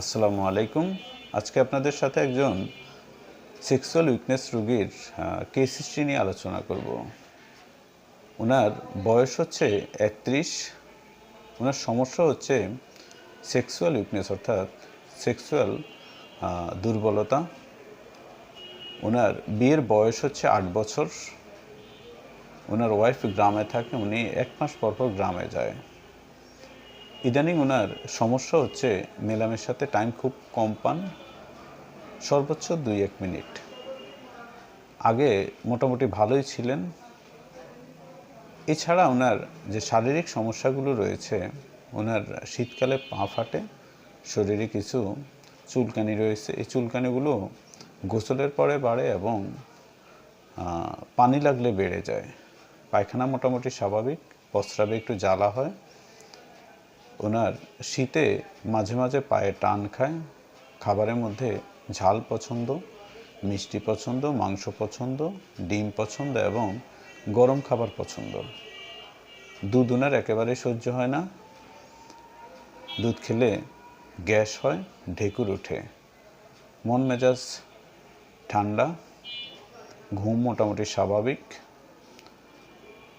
আসসালামু আলাইকুম। আজকে আপনাদের সাথে একজন সেক্সুয়াল উইকনেস রোগীর কেস হিস্ট্রি নিয়ে আলোচনা করব। ওনার বয়স হচ্ছে একত্রিশ ওনার সমস্যা হচ্ছে সেক্সুয়াল উইকনেস অর্থাৎ সেক্সুয়াল দুর্বলতা। ওনার বিয়ের বয়স হচ্ছে আট বছর। ওনার ওয়াইফ গ্রামে থাকে, উনি এক মাস পর পর গ্রামে যায়। ইদানিং ওনার সমস্যা হচ্ছে মেলামের সাথে টাইম খুব কম পান, সর্বোচ্চ দুই এক মিনিট। আগে মোটামুটি ভালোই ছিলেন। এছাড়া ওনার যে শারীরিক সমস্যাগুলো রয়েছে, ওনার শীতকালে পা ফাটে, শরীরে কিছু চুলকানি রয়েছে। এই চুলকানিগুলো গোসলের পরে বাড়ে এবং পানি লাগলে বেড়ে যায়। পায়খানা মোটামুটি স্বাভাবিক প্রস্রাবে একটু জ্বালা হয়। ওনার শীতে মাঝে মাঝে পায়ে টান খায়, খাবারের মধ্যে ঝাল পছন্দ, মিষ্টি পছন্দ, মাংস পছন্দ, ডিম পছন্দ এবং গরম খাবার পছন্দ। দুধ ওনার একেবারে সহ্য হয় না। দুধ খেলে গ্যাস হয়, ঢেকুর ওঠে। মন মেজাজ ঠান্ডা, ঘুম মোটামুটি স্বাভাবিক।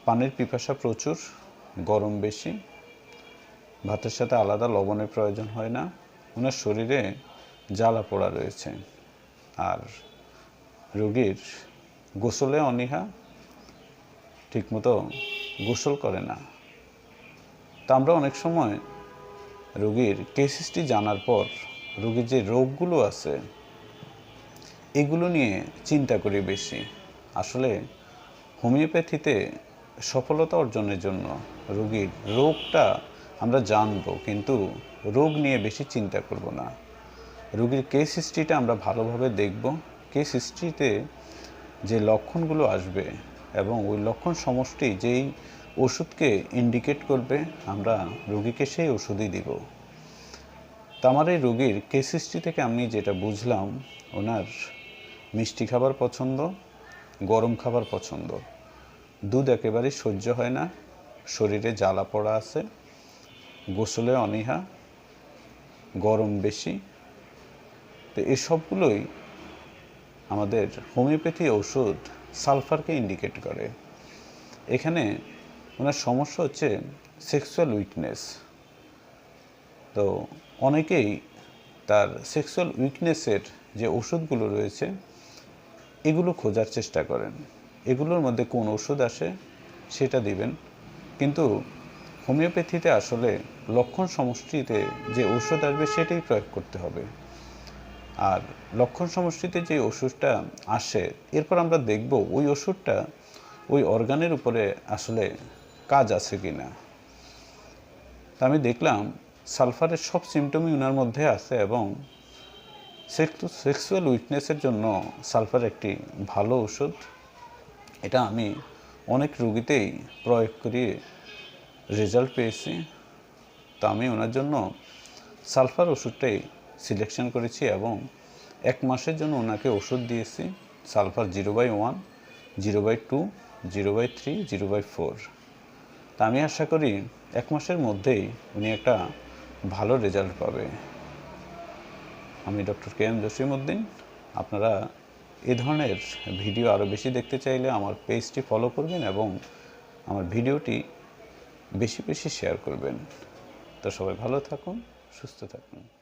পানির পিপাসা প্রচুর, গরম বেশি। ভাতের সাথে আলাদা লবণের প্রয়োজন হয় না। ওনার শরীরে জ্বালা পোড়া রয়েছে। আর রোগীর গোসলে অনীহা ঠিকমতো গোসল করে না। তা আমরা অনেক সময় রোগীর কেসিসটি জানার পর রোগীর যে রোগগুলো আছে, এগুলো নিয়ে চিন্তা করি বেশি। আসলে হোমিওপ্যাথিতে সফলতা অর্জনের জন্য রোগীর রোগটা আমরা জানব, কিন্তু রোগ নিয়ে বেশি চিন্তা করব না। রোগীর কেস হিস্ট্রিটা আমরা ভালোভাবে দেখব। কেস হিস্ট্রিতে যে লক্ষণগুলো আসবে এবং ওই লক্ষণ সমষ্টি যেই ওষুধকে ইন্ডিকেট করবে, আমরা রোগীকে সেই ওষুধই দিব। তা আমার এই রোগীর কেস হিস্ট্রি থেকে আমি যেটা বুঝলাম, ওনার মিষ্টি খাবার পছন্দ, গরম খাবার পছন্দ। দুধ একেবারেই সহ্য হয় না, শরীরে জ্বালা পড়া আছে গোসলে অনীহা, গরম বেশি। তো এসবগুলোই আমাদের হোমিওপ্যাথি ওষুধ সালফারকে ইন্ডিকেট করে। এখানে ওনার সমস্যা হচ্ছে সেক্সুয়াল উইকনেস তো অনেকেই তার সেক্সুয়াল উইকনেসের যে ওষুধগুলো রয়েছে, এগুলো খোঁজার চেষ্টা করেন। এগুলোর মধ্যে কোন ওষুধ আসে সেটা দিবেন। কিন্তু হোমিওপ্যাথিতে আসলে লক্ষণ সমষ্টিতে যে ওষুধ আসবে সেটাই প্রয়োগ করতে হবে। আর লক্ষণ সমষ্টিতে যে ওষুধটা আসে, এরপর আমরা দেখব ওই ওষুধটা ওই অর্গানের উপরে আসলে কাজ আছে কি না তা আমি দেখলাম, সালফারের সব সিমটমই ওনার মধ্যে আছে এবং সেক্সুয়াল উইকনেসের জন্য সালফার একটি ভালো ওষুধ এটা আমি অনেক রুগীতেই প্রয়োগ করিয়ে রেজাল্ট পেয়েছি, তো আমি ওনার জন্য সালফার ওষুধটাই সিলেকশন করেছি এবং এক মাসের জন্য ওনাকে ওষুধ দিয়েছি sulphur zero by one zero by two zero by three zero by four তা আমি আশা করি এক মাসের মধ্যেই উনি একটা ভালো রেজাল্ট পাবে। আমি ডক্টর কে এম জসিমউদ্দিন, আপনারা এ ধরনের ভিডিও আরও বেশি দেখতে চাইলে আমার পেজটি ফলো করবেন এবং আমার ভিডিওটি বেশি বেশি শেয়ার করবেন। তো সবাই ভালো থাকুন সুস্থ থাকুন।